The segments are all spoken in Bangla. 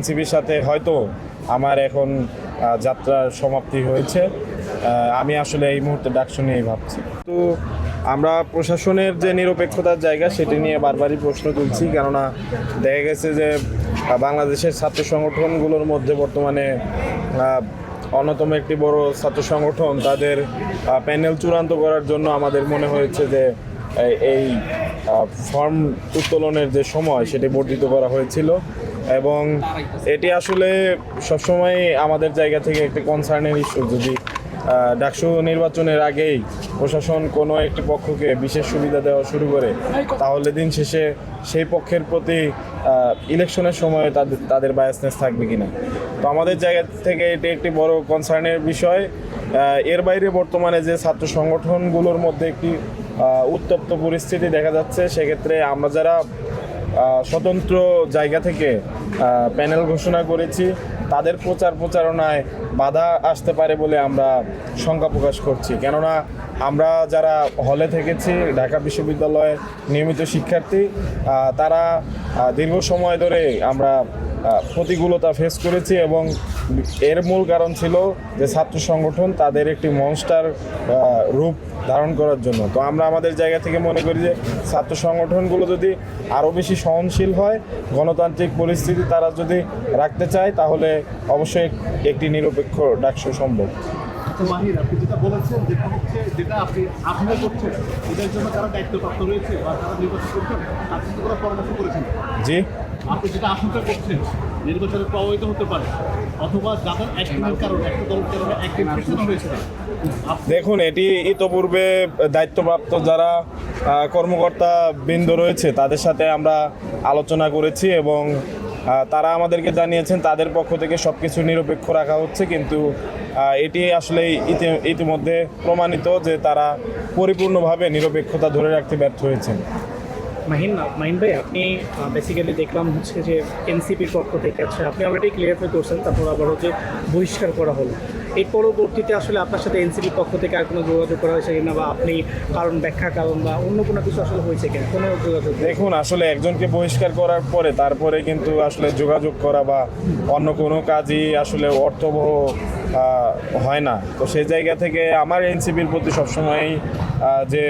এনসিপির সাথে হয়তো আমার এখন যাত্রার সমাপ্তি হয়েছে। আমি আসলে এই মুহূর্তে ডাকসু নিয়েই ভাবছি। তো আমরা প্রশাসনের যে নিরপেক্ষতার জায়গা, সেটি নিয়ে বারবারই প্রশ্ন তুলছি। কেননা দেখা গেছে যে বাংলাদেশের ছাত্র সংগঠনগুলোর মধ্যে বর্তমানে অন্যতম একটি বড় ছাত্র সংগঠন, তাদের প্যানেল চূড়ান্ত করার জন্য আমাদের মনে হয়েছে যে এই ফর্ম উত্তোলনের যে সময়, সেটি বর্ধিত করা হয়েছিল। এবং এটি আসলে সবসময় আমাদের জায়গা থেকে একটি কনসার্নের ইস্যু যদি ডাকসু নির্বাচনের আগেই প্রশাসন কোনো একটি পক্ষকে বিশেষ সুবিধা দেওয়া শুরু করে, তাহলে দিন শেষে সেই পক্ষের প্রতি ইলেকশনের সময় তাদের তাদের বায়াসনেস থাকবে কিনা। তো আমাদের জায়গা থেকে এটি একটি বড় কনসার্নের বিষয়। এর বাইরে বর্তমানে যে ছাত্র সংগঠনগুলোর মধ্যে একটি উত্তপ্ত পরিস্থিতি দেখা যাচ্ছে, সেক্ষেত্রে আমরা যারা স্বতন্ত্র জায়গা থেকে প্যানেল ঘোষণা করেছি। তাদের প্রচার প্রচারণায় বাধা আসতে পারে বলে আমরা শঙ্কা প্রকাশ করছি। কেননা আমরা যারা হলে থেকেছি, ঢাকা বিশ্ববিদ্যালয়ের নিয়মিত শিক্ষার্থী তারা দীর্ঘ সময় ধরে আমরা প্রতিকূলতা ফেস করেছি এবং এর মূল কারণ ছিল যে ছাত্র সংগঠন তাদের একটি মনস্টার রূপ ধারণ করার জন্য। তো আমরা আমাদের জায়গা থেকে মনে করি যে ছাত্র সংগঠনগুলো যদি আরও বেশি সহনশীল হয় গণতান্ত্রিক পরিস্থিতি তারা যদি রাখতে চায় তাহলে অবশ্যই একটি নিরপেক্ষ ডাকসু সম্ভব। মাহির আপনি যেটা বলেছেন যেটা হচ্ছে যেটা আপনি আপনি করছেন এটার জন্য যারা দায়িত্বপ্রাপ্ত রয়েছে বা যারা নির্বাচন করছেন তার পরামর্শ করেছেন? জি। আপনি যেটা আশঙ্কা করছেন নির্বাচনে প্রভাবিত হতে পারে, অথবা যাদের অ্যাক্টিভের কারণে, একটা দলের কারণে অ্যাক্টিভ হয়েছে। দেখুন, এটি ইতোপূর্বে দায়িত্বপ্রাপ্ত যারা কর্মকর্তা বৃন্দ রয়েছে, তাদের সাথে আমরা আলোচনা করেছি এবং তারা আমাদেরকে জানিয়েছেন, তাদের পক্ষ থেকে সব কিছু নিরপেক্ষ রাখা হচ্ছে, কিন্তু এটি আসলে ইতি- ইতিমধ্যে প্রমাণিত যে তারা পরিপূর্ণভাবে নিরপেক্ষতা ধরে রাখতে ব্যর্থ হয়েছেন। মাহিন মাহিন ভাই, আপনি বেসিক্যালি দেখলাম হচ্ছে যে এনসিপির পক্ষ থেকে আছে আপনি অলরেডি ক্লিয়ার করছেন তারপর আবার হচ্ছে বহিষ্কার করা হলো। এর পরবর্তীতে আসলে আপনার সাথে এনসিপির পক্ষ থেকে আর কোনো যোগাযোগ করা হয়েছে কিনা বা আপনি কারণ ব্যাখ্যা কারণ বা অন্য কোনো কিছু আসলে হয়েছে কিনা? কোনো যোগাযোগ দেখুন, আসলে একজনকে বহিষ্কার করার পরে তারপরে কিন্তু আসলে যোগাযোগ করা বা অন্য কোনো কাজই আসলে অর্থবহ হয় না। তো সেই জায়গা থেকে আমার এনসিপির প্রতি সবসময়ই যে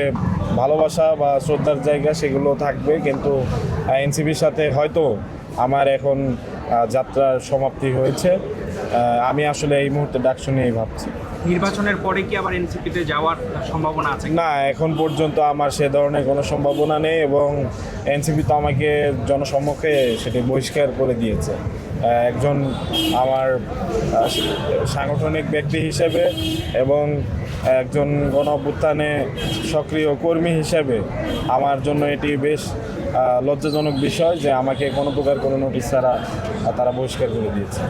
ভালোবাসা বা শ্রদ্ধার জায়গা সেগুলো থাকবে। কিন্তু এনসিপির সাথে হয়তো আমার এখন যাত্রার সমাপ্তি হয়েছে। আমি আসলে এই মুহূর্তে ডাকসু নিয়েই ভাবছি। নির্বাচনের পরে কি আবার এনসিপিতে যাওয়ার সম্ভাবনা আছে? না এখন পর্যন্ত আমার সে ধরনের কোনো সম্ভাবনা নেই এবং এনসিপি তো আমাকে জনসম্মুখে সেটি বহিষ্কার করে দিয়েছে। একজন আমার সাংগঠনিক ব্যক্তি হিসেবে এবং একজন গণ অভ্যুত্থানে সক্রিয় কর্মী হিসেবে আমার জন্য এটি বেশ লজ্জাজনক বিষয় যে আমাকে কোনো প্রকার কোনো নোটিশ ছাড়া তারা বহিষ্কার করে দিয়েছে।